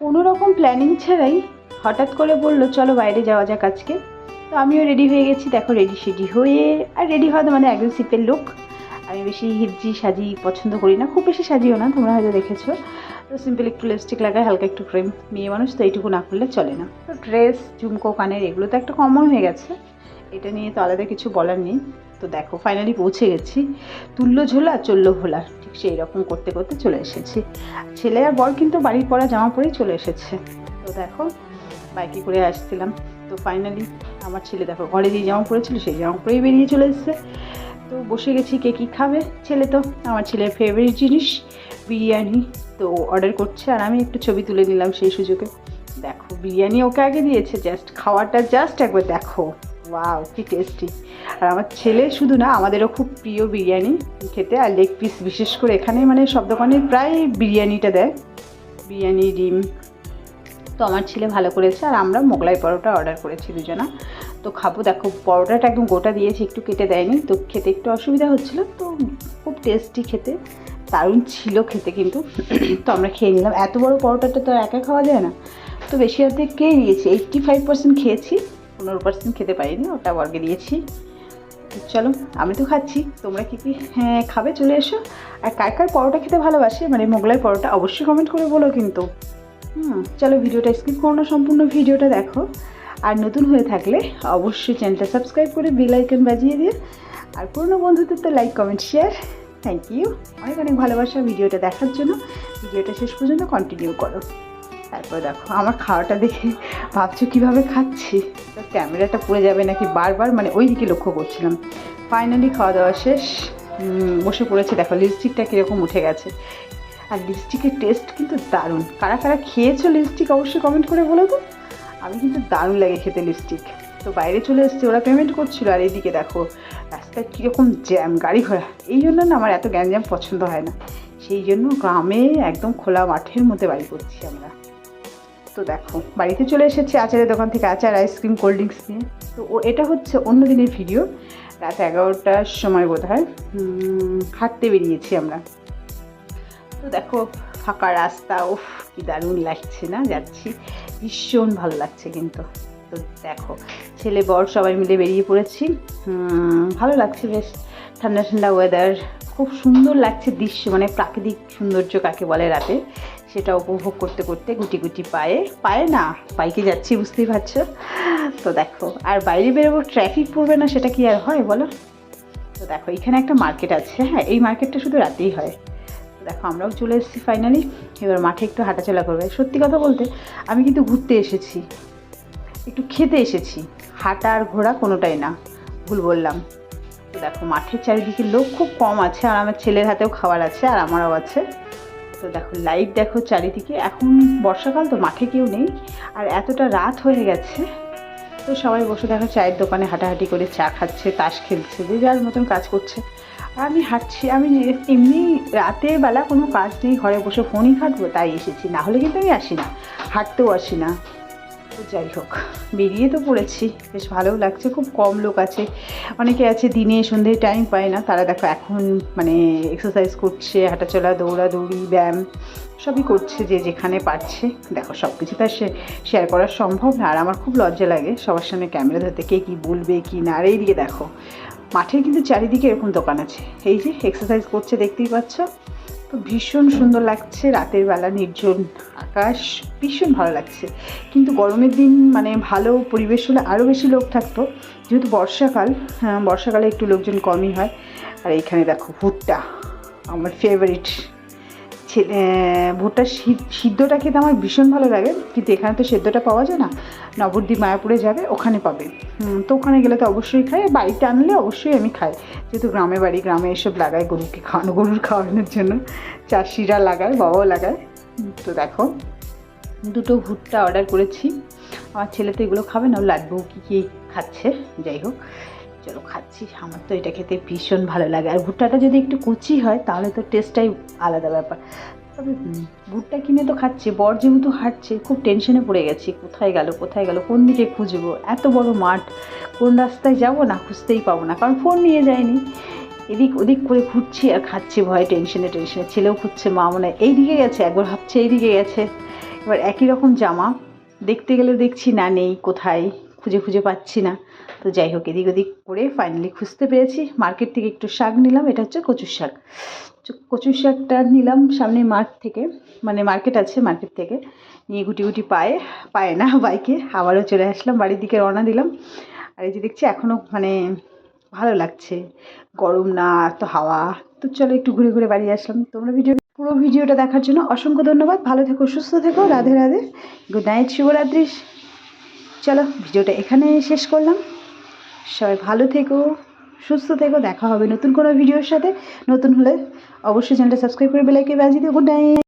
কোনো রকম প্ল্যানিং ছাড়াই হঠাৎ করে বলল, চলো বাইরে যাওয়া যাক আজকে। তো আমিও রেডি হয়ে গেছি, দেখো রেডি সেডি হয়ে, আর রেডি হওয়া তো মানে একদম সিপের লুক আমি বেশি হিজি সাজি পছন্দ করি না, খুব বেশি সাজিও না, তোমরা হয়তো দেখেছ। তো সিম্পল একটু লিপস্টিক লাগায় হালকা একটু ক্রিম মেয়ে মানুষ, তো এইটুকু না করলে চলে না। তো ড্রেস ঝুমকো, কানের, এগুলো তো একটা কমন হয়ে গেছে। এটা নিয়ে তো আলাদা কিছু বলার নেই। তো দেখো ফাইনালি পৌঁছে গেছি। তুললো ঝোলা আর চলল ভোলা, ঠিক সেই রকম করতে করতে চলে এসেছি। ছেলে আর বর কিন্তু বাড়ির পরা জামা পরেই চলে এসেছে। তো দেখো, বাইকে করে আসছিলাম। তো ফাইনালি আমার ছেলে দেখো, ঘরে যে জামা পরেছিল সেই জামা পরেই বেরিয়ে চলে এসেছে। তো বসে গেছি কে কী খাবে? ছেলে তো, আমার ছেলের ফেভারিট জিনিস, বিরিয়ানি। তো অর্ডার করছে আর আমি একটু ছবি তুলে নিলাম সেই সুযোগে। দেখো, বিরিয়ানি ওকে আগে দিয়েছে জাস্ট খাওয়াটা জাস্ট একবার দেখো। ওয়াও কি টেস্টি আর আমার ছেলে শুধু না, আমাদেরও খুব প্রিয় বিরিয়ানি খেতে, আর লেগ পিস বিশেষ করে এখানে মানে সব দোকানে প্রায় বিরিয়ানিটা দেয়। বিরিয়ানি, ডিম। তো আমার ছেলে ভালো করেছে, আর আমরা মোগলাই পরোটা অর্ডার করেছি দুজনা। তো খাব, দেখো, পরোটাটা একদম গোটা দিয়েছি, একটু কেটে দেয়নি। তো খেতে একটু অসুবিধা হচ্ছিল, তো খুব টেস্টি খেতে। দারুণ ছিল খেতে কিন্তু। তো আমরা খেয়ে নিলাম। এত বড় পরোটাটা তো একা খাওয়া যায় না। তো বেশি হাতে কে নিয়েছি এইট্টি ফাইভ পার্সেন্ট খেয়েছি। পনেরো পার্সেন্ট খেতে পারিনি, ওটা বর্গে দিয়েছি। চলো, আমি তো খাচ্ছি, তোমরা কী কী হ্যাঁ খাবে চলে এসো। আর কার কার পরোটা খেতে ভালোবাসে মানে মোগলাই পরোটা, অবশ্যই কমেন্ট করে বলো কিন্তু। হুম, চলো ভিডিওটা স্কিপ করো না, সম্পূর্ণ ভিডিওটা দেখো। আর নতুন হয়ে থাকলে অবশ্যই চ্যানেলটা সাবস্ক্রাইব করে বেল আইকন বাজিয়ে দিয়ে আর পুরনো বন্ধুদের তো like comment share thank you অনেক অনেক ভালোবাসা ভিডিওটা দেখার জন্য। ভিডিওটা শেষ পর্যন্ত কন্টিনিউ করো। তারপর দেখো, আমার খাওয়াটা দেখে ভাবছ কীভাবে খাচ্ছি? ক্যামেরাটা পড়ে যাবে নাকি বারবার? মানে ওই দিকে লক্ষ্য করছিলাম। ফাইনালি খাওয়া দাওয়া শেষ। বসে পড়েছে। দেখো লিপস্টিকটা কীরকম উঠে গেছে। আর লিপস্টিকের টেস্ট কিন্তু দারুণ। কারা কারা খেয়েছো লিপস্টিক অবশ্যই কমেন্ট করে বলো তো। আমি কিন্তু দারুণ লাগে খেতে লিপস্টিক তো বাইরে চলে এসেছে, ওরা পেমেন্ট করছিল। আর এইদিকে দেখো, রাস্তায় কীরকম জ্যাম গাড়ি ঘোড়া। এই জন্য না আমার এত গ্যাঞ্জাম পছন্দ হয় না। সেই জন্য গ্রামে একদম খোলা মাঠের মধ্যে বাড়ি করছি আমরা। তো দেখো, বাড়িতে চলে এসেছি আচারের দোকান থেকে আচার আইসক্রিম কোল্ড ড্রিঙ্কস নিয়ে। তো ও, এটা হচ্ছে অন্য দিনের ভিডিও রাত এগারোটার সময় বোধ হয় হাঁটতে বেরিয়েছি আমরা। তো দেখো, ফাঁকা রাস্তা, উফ, কি দারুণ লাগছে না? যাচ্ছি। ভীষণ ভালো লাগছে কিন্তু। তো দেখো, ছেলে, বর সবাই মিলে বেরিয়ে পড়েছি। ভালো লাগছে বেশ। ঠান্ডা ঠান্ডা ওয়েদার খুব সুন্দর লাগছে দৃশ্য মানে প্রাকৃতিক সৌন্দর্য কাকে বলে রাতে, সেটা উপভোগ করতে করতে গুটি গুটি পায়ে পায়ে না, বাইকে যাচ্ছি, বুঝতেই পারছ? তো দেখো, আর বাইরে বেরোবো, ট্রাফিক পড়বে না, সেটা কি আর হয় বলো? তো দেখো, এখানে একটা মার্কেট আছে হ্যাঁ এই মার্কেটটা শুধু রাতেই হয়। দেখো, আমরাও চলে এসেছি ফাইনালি এবার মাঠে একটু হাঁটাচলা করবে। সত্যি কথা বলতে, আমি কিন্তু ঘুরতে এসেছি, একটু খেতে এসেছি, হাঁটা আর ঘোরা কোনোটাই না, ভুল বললাম। দেখো, মাঠের চারিদিকে লোক খুব কম আছে আর আমার ছেলের হাতেও খাবার আছে আর আমারও আছে। তো দেখো লাইট দেখো চারিদিকে। এখন বর্ষাকাল তো মাঠে কেউ নেই আর এতটা রাত হয়ে গেছে। তো সবাই বসে দেখো চায়ের দোকানে হাঁটাহাঁটি করে চা খাচ্ছে, তাস খেলছে, যে যার মতন কাজ করছে। আর আমি হাঁটছি, আমি এমনি রাতের বেলা কোনো কাজ নেই, ঘরে বসে ফোনই ঘাঁটবো, তাই এসেছি। না হলে কিন্তু আমি আসি না, হাঁটতেও আসি না। তো যাই হোক, বেরিয়ে তো পড়েছি। বেশ ভালোও লাগছে, খুব কম লোক আছে। অনেকে আছে দিনে সন্ধ্যে টাইম পায় না, তারা দেখো এখন মানে এক্সারসাইজ করছে, হাঁটাচলা, দৌড়াদৌড়ি, ব্যায়াম, সবই করছে যে যেখানে পারছে। দেখো সব কিছু তো আর শেয়ার করা সম্ভব না। আর আমার খুব লজ্জা লাগে সবার সামনে ক্যামেরা ধরতে, কে কী বলবে, কি না, আর এইদিকে দেখো। মাঠের কিন্তু চারিদিকে এরকম দোকান আছে। এই যে এক্সারসাইজ করছে, দেখতেই পাচ্ছ। তো ভীষণ সুন্দর লাগছে রাতের বেলা নির্জন আকাশ ভীষণ ভালো লাগছে। কিন্তু গরমের দিন মানে ভালো পরিবেশ হলে আরও বেশি লোক থাকতো। যেহেতু বর্ষাকাল হ্যাঁ, বর্ষাকালে একটু লোকজন কমই হয়। আর এইখানে দেখো ভুট্টা আমার ফেভারিট ভুট্টার সিদ্ধ- সিদ্ধটা খেতে আমার ভীষণ ভালো লাগে, কিন্তু এখানে তো সেদ্ধটা পাওয়া যায় না। নবদ্বীপ মায়াপুরে যাবে, ওখানে পাবে। তো ওখানে গেলে তো অবশ্যই খাই বাড়িতে আনলে অবশ্যই আমি খাই। যেহেতু গ্রামে বাড়ি, গ্রামে এসব লাগায় গরুকে খাওয়ানো, গরুর খাওয়ানোর জন্য। চাষিরা লাগায়, বাবাও লাগায়। তো দেখো, দুটো ভুট্টা অর্ডার করেছি। আমার ছেলে তো এগুলো খাবে, না ও লাড্ডু কী কী খাচ্ছে? যাই হোক। চলো খাচ্ছি। আমার তো এটা খেতে ভীষণ ভালো লাগে। আর ভুট্টাটা যদি একটু কুচি হয়, তাহলে তো টেস্টটাই আলাদা ব্যাপার। তবে ভুট্টা কিনে তো খাচ্ছে। বর যেহেতু হাঁটছে, খুব টেনশনে পড়ে গেছি। কোথায় গেল কোথায় গেল, কোন দিকে খুঁজবো? এত বড় মাঠ, কোন রাস্তায় যাব না, খুঁজতেই পাবো না। কারণ ফোন নিয়ে যায়নি। এদিক ওদিক করে ঘুরছি আর খাচ্ছি, ভয়ে টেনশনে টেনশনে ছেলেও খুঁজছে, মা মনে হয়, এইদিকে গেছে। একবার ভাবছে, এইদিকে গেছে। এবার একই রকম জামা। দেখতে গেলে দেখছি না নেই, কোথায়? খুঁজে খুঁজে পাচ্ছি না। তো যাই হোক, এদিক ওদিক করে ফাইনালি খুঁজতে পেরেছি। মার্কেট থেকে একটু শাক নিলাম, এটা হচ্ছে কচুর শাক। কচুর শাকটা নিলাম সামনে মাঠ থেকে মানে মার্কেট আছে মার্কেট থেকে। নিয়ে গুটি গুটি পায়ে পায়ে না বাইকে আবারও চলে আসলাম, বাড়ির দিকে রওনা দিলাম। আর এই যে দেখছি এখনও মানে ভালো লাগছে। গরম না তো হাওয়া। তো চলো একটু ঘুরে ঘুরে বাড়ি আসলাম। তোমরা ভিডিও পুরো ভিডিওটা দেখার জন্য অসংখ্য ধন্যবাদ। ভালো থেকো, সুস্থ থেকো। রাধে রাধে। গুড নাইট শুভরাত্রি। চলো ভিডিওটা এখানে শেষ করলাম। সবাই ভালো থেকো, সুস্থ থেকো, দেখা হবে নতুন কোনো ভিডিওর সাথে। নতুন হলে অবশ্যই চ্যানেলটা সাবস্ক্রাইব করে বেলাইকে বাজিয়ে দিও। Good night